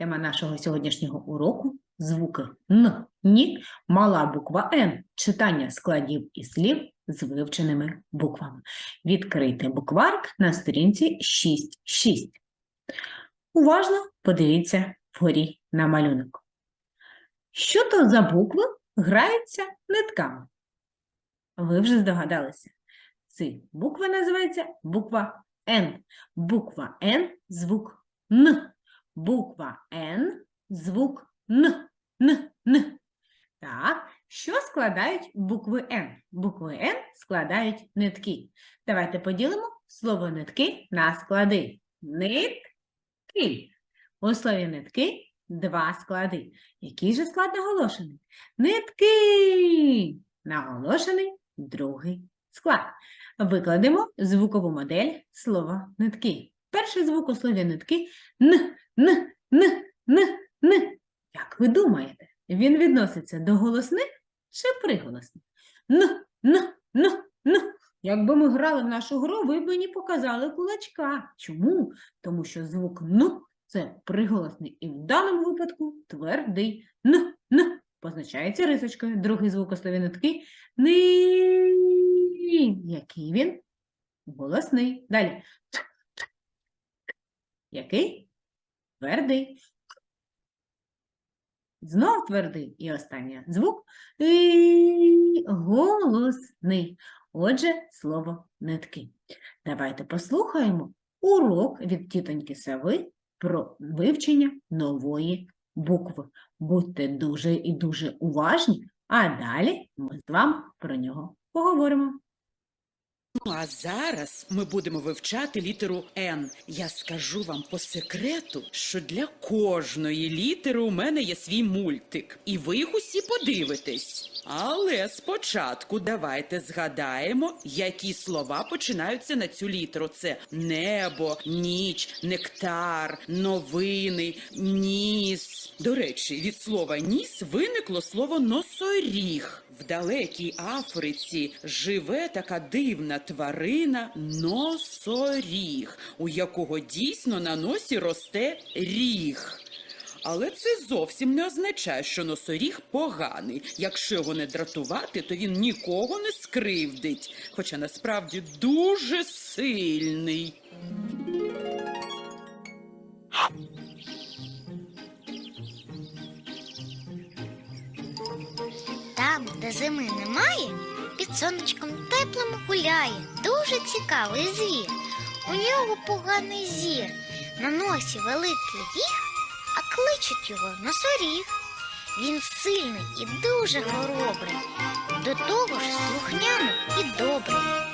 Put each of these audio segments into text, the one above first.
Тема нашого сьогоднішнього уроку звуки Н, Ні, мала буква Н, читання складів і слів з вивченими буквами. Відкрийте букварик на сторінці 6.6. Уважно подивіться вгорі на малюнок. Що то за букви граються нитками? Ви вже здогадалися. Ці буква називається буква Н. Буква Н – звук Н. Буква Н – звук Н. Н. Н. Так, що складають букви Н? Букви Н складають нитки. Давайте поділимо слово нитки на склади. Нитки. У слові нитки два склади. Який же склад наголошений? Нитки. Наголошений другий склад. Викладемо звукову модель слова нитки. Перший звук у слові нитки н, н, н, н, н. Як ви думаєте, він відноситься до голосних чи приголосних? Н, н, н, н. Якби ми грали в нашу гру, ви б мені показали кулачка. Чому? Тому що звук н це приголосний і в даному випадку твердий н, н. Позначається рисочкою. Другий звук у нитки ни. Який він? Голосний. Далі. Який? Твердий. Знов твердий. І останній звук голосний. Отже, слово нитки. Давайте послухаємо урок від тітоньки Сави про вивчення нової букви. Будьте дуже і дуже уважні, а далі ми з вами про нього поговоримо. Ну, а зараз ми будемо вивчати літеру Н. Я скажу вам по секрету, що для кожної літери у мене є свій мультик, і ви їх усі подивитесь. Але спочатку давайте згадаємо, які слова починаються на цю літеру. Це небо, ніч, нектар, новини, ніс. До речі, від слова ніс виникло слово носоріг. В далекій Африці живе така дивна тварина носоріг, у якого дійсно на носі росте ріг. Але це зовсім не означає, що носоріг поганий. Якщо його не дратувати, то він нікого не скривдить, хоча насправді дуже сильний. Там, де зими немає, під сонечком теплим гуляє. Дуже цікавий звір. У нього поганий зір. На носі великий ріг, а кличуть його носоріг. Він сильний і дуже хоробрий. До того ж слухняний і добрий.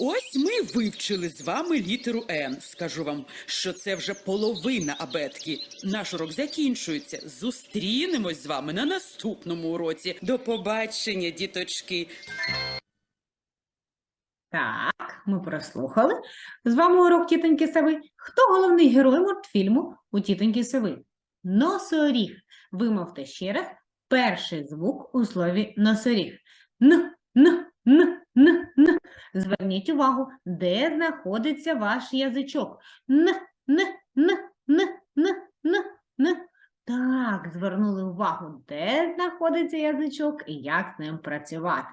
Ось ми вивчили з вами літеру Н. Скажу вам, що це вже половина абетки. Наш урок закінчується. Зустрінемось з вами на наступному уроці. До побачення, діточки. Так, ми прослухали. З вами урок тітоньки Сави. Хто головний герой мультфільму у тітоньки Сави? Носоріг. Вимовте ще раз перший звук у слові носоріг. Н, н, н, н, н. Зверніть увагу, де знаходиться ваш язичок. Н, н, н, н, н, н, н. Так, звернули увагу, де знаходиться язичок і як з ним працювати.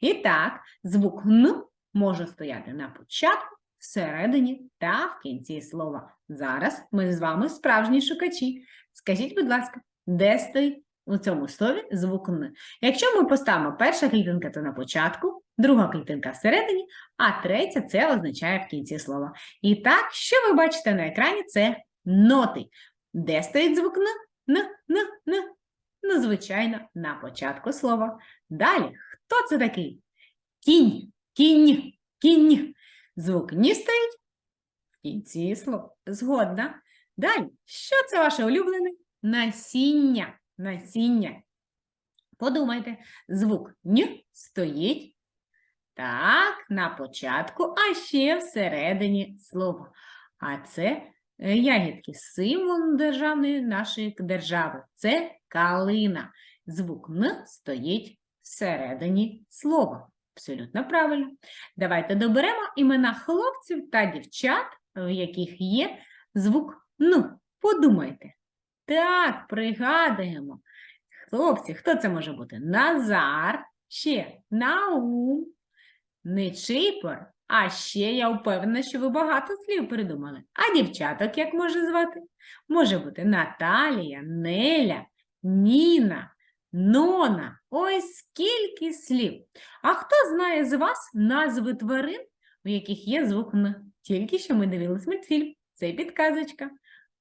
І так, звук Н може стояти на початку, всередині та в кінці слова. Зараз ми з вами справжні шукачі. Скажіть, будь ласка, де стоїть у цьому слові звук Н? Якщо ми поставимо перша клітинка, то на початку, друга клітинка всередині, а третя це означає в кінці слова. І так, що ви бачите на екрані, це ноти. Де стоїть звук Н? Н, Н, Н. Ну, звичайно, на початку слова. Далі, хто це такий? Кінь, кінь, кінь. Звук ні стоїть в кінці слова. Згодна. Далі, що це ваше улюблене? Насіння. Насіння. Подумайте, звук н стоїть так, на початку, а ще всередині слова. А це е, ягідки, символ державної нашої держави. Це калина. Звук Н стоїть всередині слова. Абсолютно правильно. Давайте доберемо імена хлопців та дівчат, в яких є звук Н. Подумайте, Так, пригадуємо. Хлопці, хто це може бути? Назар, ще Наум, Нечипор. А ще я впевнена, що ви багато слів придумали. А дівчаток як може звати? Може бути Наталія, Неля, Ніна, Нона. Ось скільки слів. А хто знає з вас назви тварин, у яких є звук Н? Тільки що ми дивились мультфільм. Це підказочка.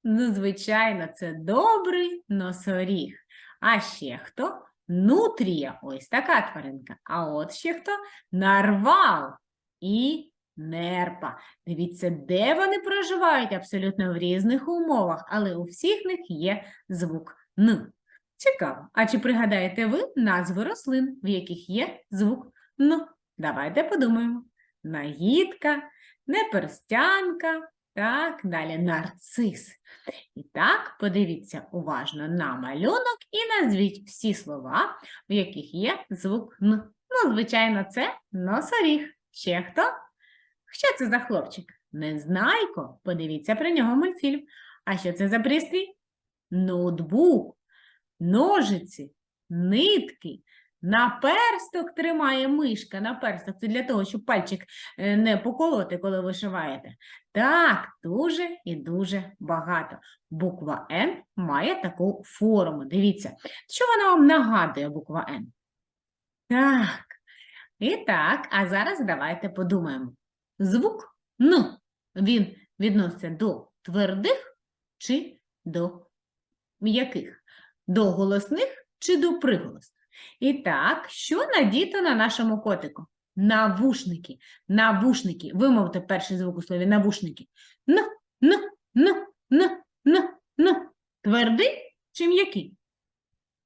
Ну, звичайно, це добрий носоріг. А ще хто? Нутрія, ось така тваринка. А от ще хто? Нарвал і нерпа. Дивіться, де вони проживають абсолютно в різних умовах, але у всіх них є звук Н. Цікаво. А чи пригадаєте ви назви рослин, в яких є звук Н? Давайте подумаємо. Нагідка, неперстянка, так, далі нарцис. І так, подивіться уважно на малюнок і назвіть всі слова, в яких є звук Н. Ну, звичайно, це носоріг. Ще хто? Що це за хлопчик? Незнайко. Подивіться про нього мультфільм. А що це за пристрій? Ноутбук, ножиці, нитки. Наперсток тримає мишка. Наперсток це для того, щоб пальчик е, не поколоти, коли вишиваєте. Так, дуже і дуже багато. Буква Н має таку форму. Дивіться, що вона вам нагадує, буква Н? Так. І так, а зараз давайте подумаємо. Звук Н, він відноситься до твердих чи до м'яких? До голосних чи до приголосних? І так, що надіто на нашому котику? Навушники. Навушники. Вимовте перший звук у слові навушники. Н, н, н, н, н, н. Твердий чи м'який?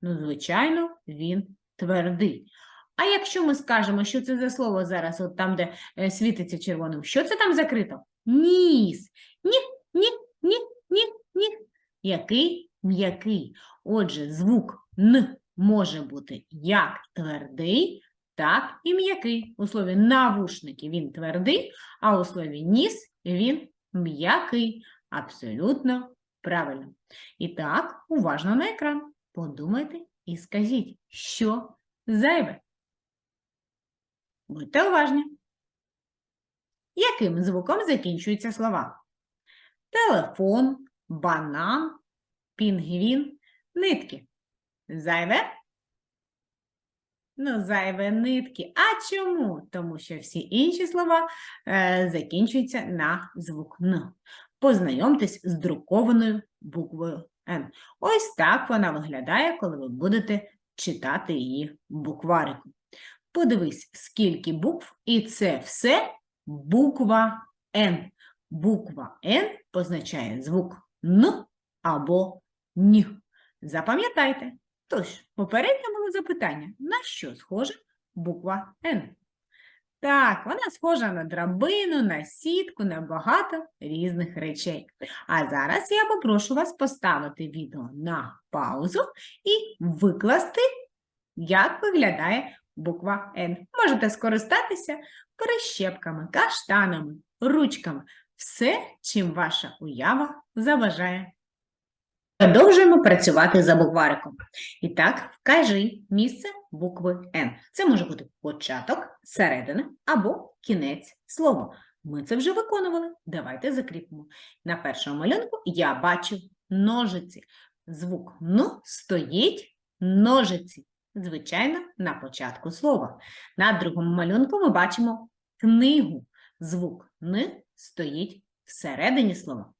Ну, звичайно, він твердий. А якщо ми скажемо, що це за слово зараз, от там, де е, світиться червоним, що це там закрито? Ніс. Ні, ні, ні, ні, ні. Який м'який. Отже, звук Н може бути як твердий, так і м'який. У слові навушники він твердий, а у слові ніс він м'який. Абсолютно правильно. І так, уважно на екран. Подумайте і скажіть, що зайве. Будьте уважні. Яким звуком закінчуються слова? Телефон, банан, пінгвін, нитки. Зайве? Ну, зайве нитки. А чому? Тому що всі інші слова е, закінчуються на звук Н. Познайомтесь з друкованою буквою Н. Ось так вона виглядає, коли ви будете читати її в букварику. Подивись, скільки букв, і це все буква Н. Буква Н позначає звук Н або Н. Запам'ятайте. Тож, попереднє було запитання, на що схожа буква Н? Так, вона схожа на драбину, на сітку, на багато різних речей. А зараз я попрошу вас поставити відео на паузу і викласти, як виглядає буква Н. Можете скористатися прищепками, каштанами, ручками, все, чим ваша уява заважає. Продовжуємо працювати за буквариком. І так, вкажи місце букви Н. Це може бути початок, середина або кінець слова. Ми це вже виконували. Давайте закріпимо. На першому малюнку я бачу ножиці. Звук Н стоїть ножиці. Звичайно, на початку слова. На другому малюнку ми бачимо книгу. Звук Н стоїть всередині слова.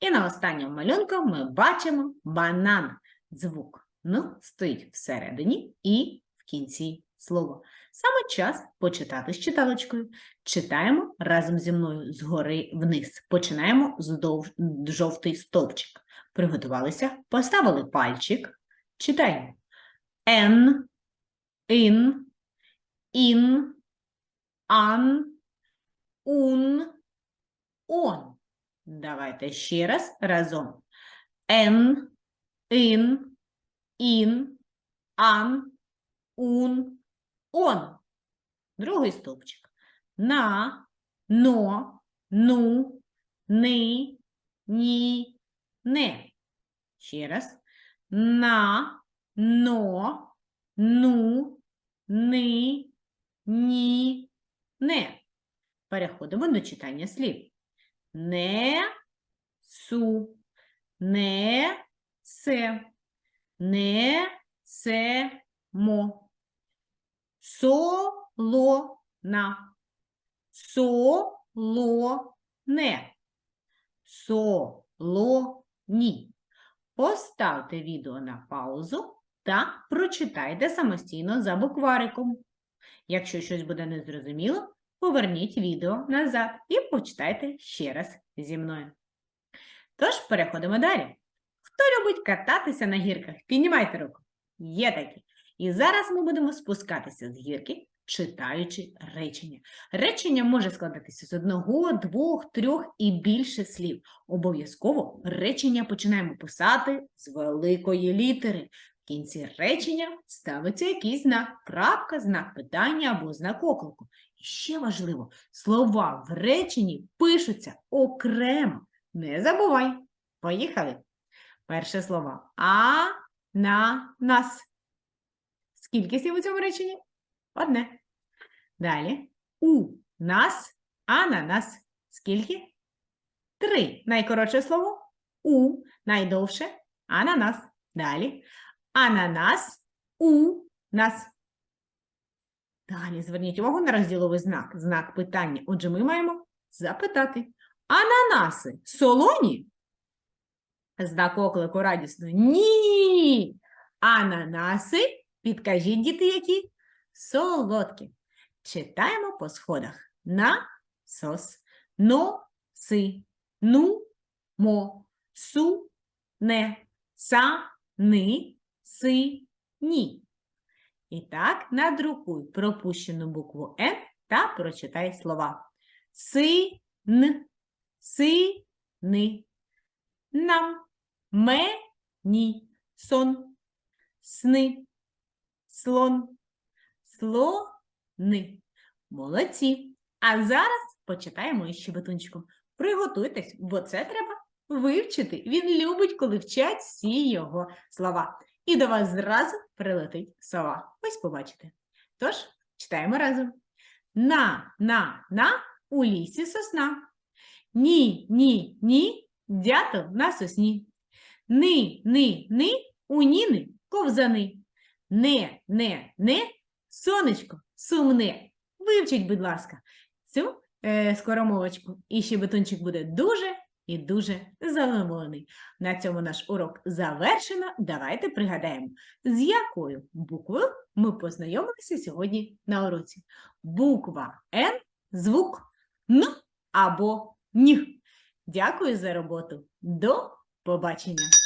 І на останньому малюнку ми бачимо банан. Звук Н стоїть всередині і в кінці слова. Саме час почитати з читалочкою. Читаємо разом зі мною згори вниз. Починаємо з дов- жовтий стовпчик. Приготувалися, поставили пальчик. Читаємо. Н, ін, ін, ан, ун, он. Давайте ще раз разом. Н, ін, ін, ан, ун, он. Другий стовпчик. На, но, ну, ни, ні, не. Ще раз. на, но, ну, ни, ні, не. Переходимо до читання слів. Не, су, не, се, не, се, мо. Солона. Солоне. Солоні. Поставте відео на паузу та прочитайте самостійно за буквариком. Якщо щось буде незрозуміло, поверніть відео назад і почитайте ще раз зі мною. Тож переходимо далі. Хто любить кататися на гірках? Піднімайте руку. Є такі. І зараз ми будемо спускатися з гірки, читаючи речення. Речення може складатися з одного, двох, трьох і більше слів. Обов'язково речення починаємо писати з великої літери. В кінці речення ставиться якийсь знак, крапка, знак питання або знак оклику. Ще важливо, слова в реченні пишуться окремо. Не забувай. Поїхали. Перше слово. А на нас. Скільки слів у цьому реченні? Одне. Далі. У нас, ананас. Скільки? Три. Найкоротше слово у. Найдовше ананас. Далі. Ананас у нас. Далі зверніть увагу на розділовий знак. Знак питання. Отже, ми маємо запитати. Ананаси солоні? Знак оклику радісно. Ні. Ананаси, підкажіть діти, які? Солодкі. Читаємо по сходах. На сос. Но си. Ну мо. Су не. Са ни. Си ні. І так, надрукуй пропущену букву Н та прочитай слова. Си н. Си ни. Нам. Мені. Сон. Сни. Слон. Слони. Молодці. А зараз почитаємо із щебетунчиком. Приготуйтесь, бо це треба вивчити. Він любить, коли вчать всі його слова. І до вас зразу прилетить сова. Ось побачите. Тож, читаємо разом. На, на, на, у лісі сосна. Ні, ні, ні, дятел на сосні. Ни, ни, ни, у ніни ковзани. Не, не, не, сонечко сумне. Вивчіть, будь ласка, цю е, скоромовочку. І ще бетончик буде дуже і дуже задоволений. На цьому наш урок завершено. Давайте пригадаємо, з якою буквою ми познайомилися сьогодні на уроці. Буква Н, звук Н або Н. Дякую за роботу. До побачення!